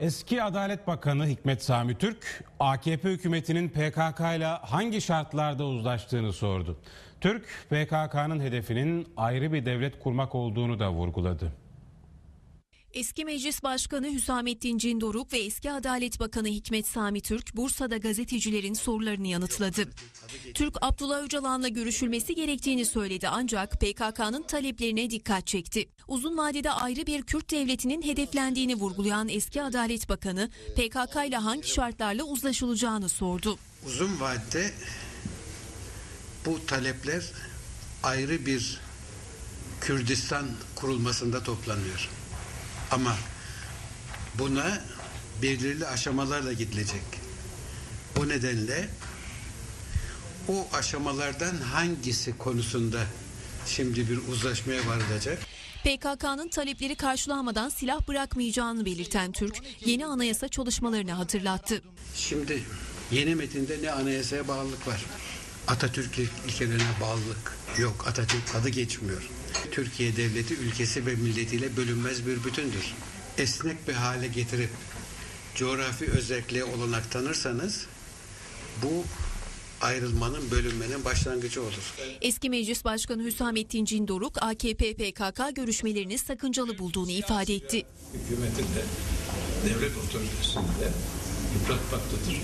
Eski Adalet Bakanı Hikmet Sami Türk, AKP hükümetinin PKK ile hangi şartlarda uzlaştığını sordu. Türk, PKK'nın hedefinin ayrı bir devlet kurmak olduğunu da vurguladı. Eski Meclis Başkanı Hüsamettin Cindoruk ve eski Adalet Bakanı Hikmet Sami Türk Bursa'da gazetecilerin sorularını yanıtladı. Türk Abdullah Öcalan'la görüşülmesi gerektiğini söyledi ancak PKK'nın taleplerine dikkat çekti. Uzun vadede ayrı bir Kürt devletinin hedeflendiğini vurgulayan eski Adalet Bakanı PKK ile hangi şartlarla uzlaşılacağını sordu. Uzun vadede bu talepler ayrı bir Kürdistan kurulmasında toplanıyor. Ama buna belirli aşamalarla gidilecek. O nedenle o aşamalardan hangisi konusunda şimdi bir uzlaşmaya varılacak? PKK'nın talepleri karşılanmadan silah bırakmayacağını belirten Türk, yeni anayasa çalışmalarını hatırlattı. Şimdi yeni metinde ne anayasaya bağlılık var. Atatürk ilkelerine bağlılık yok. Atatürk adı geçmiyor. Türkiye devleti ülkesi ve milletiyle bölünmez bir bütündür. Esnek bir hale getirip coğrafi özelliğe olanak tanırsanız bu ayrılmanın, bölünmenin başlangıcı olur. Eski Meclis Başkanı Hüsamettin Cindoruk, AKP-PKK görüşmelerini sakıncalı bulduğunu ifade etti. hükümetin de devlet otoritesini de yıpratmaktadır.